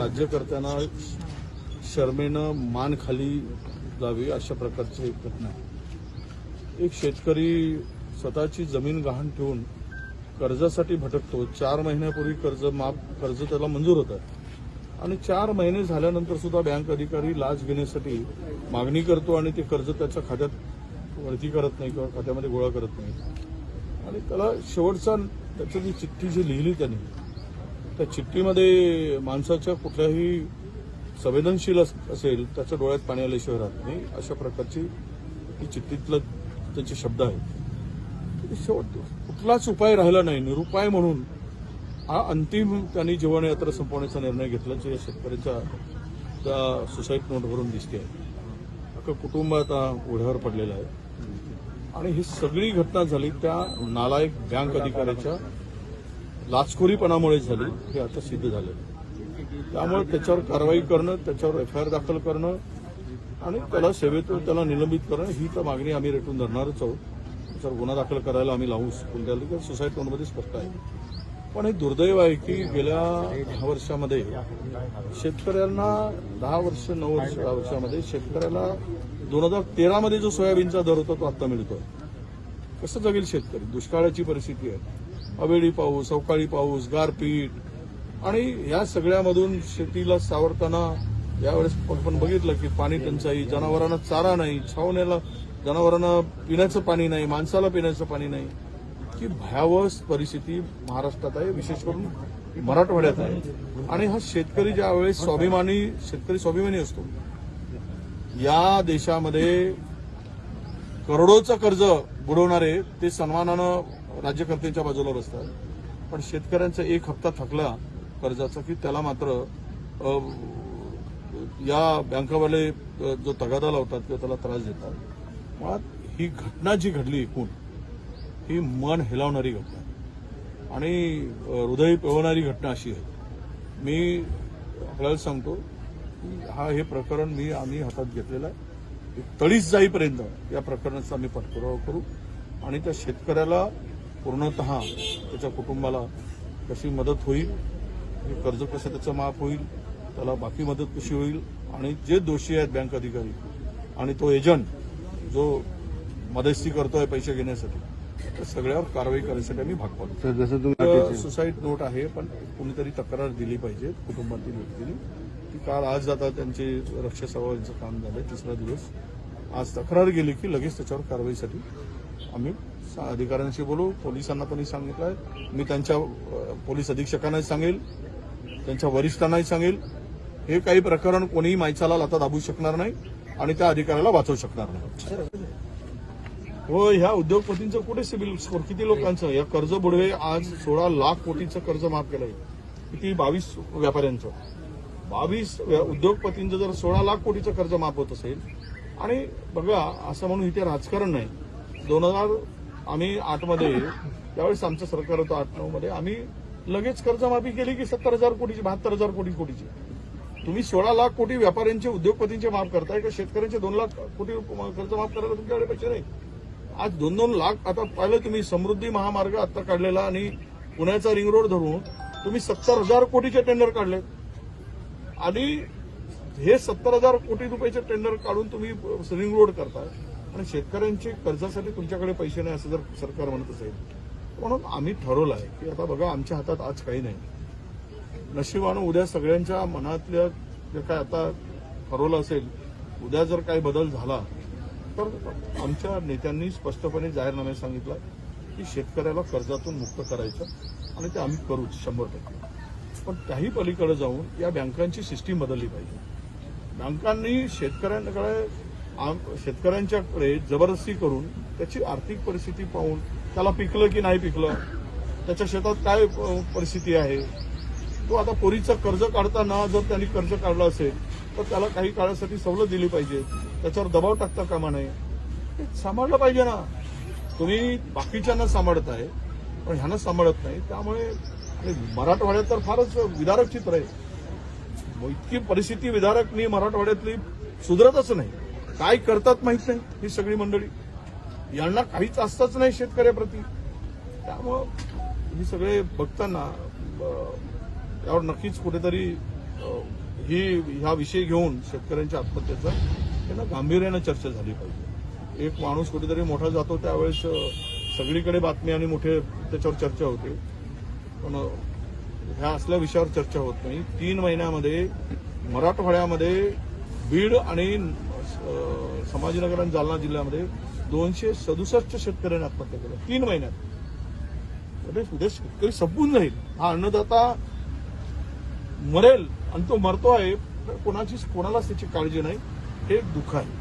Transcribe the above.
राज्यकर्त्यांना शर्मेनं मान खाली जावी अशा प्रकारची एक घटना आहे. एक शेतकरी स्वतःची जमीन गहाण ठेवून कर्जासाठी भटकतो. चार महिन्यापूर्वी कर्ज माफ कर्ज त्याला मंजूर होतं. आणि चार महिने झाल्यानंतर सुद्धा बँक अधिकारी लाच घेण्यासाठी मागणी करतो आणि ते कर्ज त्याच्या खात्यात वळती करत नाही किंवा खात्यामध्ये गोळा करत नाही. आणि त्याला शेवटचा त्याची जी चिठ्ठी जी लिहिली त्यांनी त्या चिठ्ठीमध्ये माणसाच्या कुठल्याही संवेदनशील अस- असेल त्याच्या डोळ्यात पाणी आल्याशिवाय राहत नाही. अशा प्रकारची ही चिठ्ठीतलं त्यांचे शब्द आहेत. शेवट कुठलाच उपाय राहिला नाही. निरुपाय म्हणून हा अंतिम त्यांनी जीवनयात्रा संपवण्याचा निर्णय घेतला या शेतकऱ्याच्या त्या सुसाईड नोटवरून दिसते अख्खं कुटुंब आता ओढ्यावर पडलेलं आहे. आणि ही सगळी घटना झाली त्या नालायक बँक अधिकाऱ्याच्या लाचखोरीपणामुळे झाली. हे आता सिद्ध झालं त्यामुळे त्याच्यावर कारवाई करणं त्याच्यावर एफ आय आर दाखल करणं आणि त्याला सेवेतून त्याला निलंबित करणं ही तर मागणी आम्ही रेटून धरणारच आहोत. त्याच्यावर गुन्हा दाखल करायला आम्ही लावू कोणत्या की सोसायटी स्पष्ट आहे. पण हे दुर्दैव आहे की गेल्या दहा वर्षामध्ये शेतकऱ्यांना दहा वर्ष नऊ वर्ष दहा वर्षामध्ये शेतकऱ्याला दोन हजार तेरामध्ये जो सोयाबीनचा दर होता तो आता मिळतोय. कसं जगेल शेतकरी? दुष्काळाची परिस्थिती आहे. अवेळी पाऊस अवकाळी पाऊस गारपीट. आणि या सगळ्यामधून शेतीला सावरताना यावेळेस आपण बघितलं की पाणी टंचाई जनावरांना चारा नाही छावण्याला जनावरांना पिण्याचं पाणी नाही माणसाला पिण्याचं पाणी नाही. की भयावह परिस्थिती महाराष्ट्रात आहे विशेष करून मराठवाड्यात आहे. आणि हा शेतकरी ज्यावेळेस स्वाभिमानी शेतकरी स्वाभिमानी असतो या देशामध्ये करोडोचं कर्ज बुडवणारे ते सन्मानानं राज्यकर्त्यांच्या बाजूला बसतात. पण शेतकऱ्यांचा एक हप्ता थकला कर्जाचा की त्याला मात्र या बँकावाले जो तगादा लावतात किंवा त्याला त्रास देतात. मुळात ही घटना जी घडली एकूण ही मन हेलावणारी घटना आणि हृदय पिळवणारी घटना अशी आहे. मी आपल्याला सांगतो की हा हे प्रकरण मी आम्ही हातात घेतलेलं आहे. तळीच तळीस जाईपर्यंत या प्रकरणाचा आम्ही पाठपुरावा करू आणि त्या शेतकऱ्याला पूर्णत त्याच्या कुटुंबाला कशी मदत होईल कर्ज कसं त्याचं माफ होईल त्याला बाकी मदत कशी होईल आणि जे दोषी आहेत बँक अधिकारी आणि तो एजंट जो मध्यस्थी करतोय पैसे घेण्यासाठी त्या सगळ्यावर कारवाई करण्यासाठी आम्ही भाग पाडतो. सर जसं तुम्ही सुसाईड नोट आहे पण कुणीतरी तक्रार दिली पाहिजे कुटुंबातील व्यक्तीने. ती काल आज आता त्यांचे रक्षा सेवाचं काम झालं तिसरा दिवस. आज तक्रार गेली की लगेच त्याच्यावर कारवाईसाठी आम्ही अधिकाऱ्यांशी बोलू. पोलिसांना पण सांगितलंय. मी त्यांच्या पोलीस अधीक्षकांनाही सांगेल. त्यांच्या वरिष्ठांनाही सांगेल. हे काही प्रकरण कोणीही मायचाला लाता दाबू शकणार नाही आणि त्या अधिकाऱ्याला वाचवू शकणार नाही. हो ह्या उद्योगपतींचं कुठे सिबिल स्कोर? किती लोकांचं? या कर्ज बुडवे आज सोळा लाख कोटीचं कर्ज माफ केलंय. किती? बावीस व्यापाऱ्यांचं. बावीस व्या- उद्योगपतींचं जर सोळा लाख कोटीचं कर्ज माफ होत असेल आणि बघा असं म्हणून इथे राजकारण नाही. दोन हजार आम्ही आठमध्ये त्यावेळेस आमचं सरकार होतं आठ नऊ मध्ये आम्ही लगेच कर्जमाफी केली की सत्तर हजार कोटीची बहात्तर हजार कोटी कोटीची. तुम्ही सोळा लाख कोटी व्यापाऱ्यांचे उद्योगपतींचे माफ करताय का? शेतकऱ्यांचे दोन लाख कोटी कर्ज माफ करायला तुमच्याकडे पैसे नाही. आज दोन दोन लाख आता पाहिलं तुम्ही समृद्धी महामार्ग आता काढलेला आणि पुण्याचा रिंग रोड धरून तुम्ही सत्तर हजार कोटीचे टेंडर काढले आणि हे सत्तर हजार कोटी रुपयाचे टेंडर काढून तुम्ही रिंग रोड करताय. आणि शेतकऱ्यांचे कर्जासाठी तुमच्याकडे पैसे नाही असं जर सरकार म्हणत असेल म्हणून आम्ही ठरवलं आहे की आता बघा आमच्या हातात आज काही नाही. नशिबानं उद्या सगळ्यांच्या मनातल्या जे काय आता ठरवलं असेल उद्या जर काही बदल झाला तर आमच्या नेत्यांनी स्पष्टपणे जाहीरनाम्यात सांगितलं की शेतकऱ्याला कर्जातून मुक्त करायचं आणि ते आम्ही करूच शंभर टक्के. पण त्याही पलीकडे जाऊन या बँकांची सिस्टीम बदलली पाहिजे. बँकांनी शेतकऱ्यांकडे शेतकऱ्यांच्याकडे जबरदस्ती करून त्याची आर्थिक परिस्थिती पाहून त्याला पिकलं की नाही पिकलं त्याच्या शेतात काय परिस्थिती आहे तो आता पोरीचं कर्ज काढताना जर त्यांनी कर्ज काढलं असेल तर त्याला काही काळासाठी सवलत दिली पाहिजे. त्याच्यावर दबाव टाकता कामा नये. सांभाळलं पाहिजे ना. तुम्ही बाकीच्यांना सांभाळताय पण ह्यांना सांभाळत नाही. त्यामुळे मराठवाड्यात तर फारच विदारक चित्र आहे. इतकी परिस्थिती विदारक मी मराठवाड्यातली सुधरतच नाही. काय करतात माहीत नाही ही सगळी मंडळी. यांना काहीच असतंच नाही शेतकऱ्याप्रती. त्यामुळं हे सगळे बघताना यावर नक्कीच कुठेतरी ही ह्या विषय घेऊन शेतकऱ्यांच्या आत्महत्येचा त्यांना गांभीर्यानं चर्चा झाली पाहिजे. एक माणूस कुठेतरी मोठा जातो त्यावेळेस सगळीकडे बातमी आणि मोठे त्याच्यावर चर्चा होते. पण ह्या असल्या विषयावर चर्चा होत नाही. तीन महिन्यामध्ये मराठवाड्यामध्ये बीड आणि समाजनगर संभाजीनगर आणि जालना जिल्ह्यामध्ये दोनशे सदुसष्ट शेतकऱ्यांनी आत्महत्या केल्या तीन महिन्यात. म्हणजे उद्या शेतकरी संपून जाईल. हा अन्नदाता मरेल आणि तो मरतो आहे तर कोणाची कोणालाच त्याची काळजी नाही. हे दुःख आहे.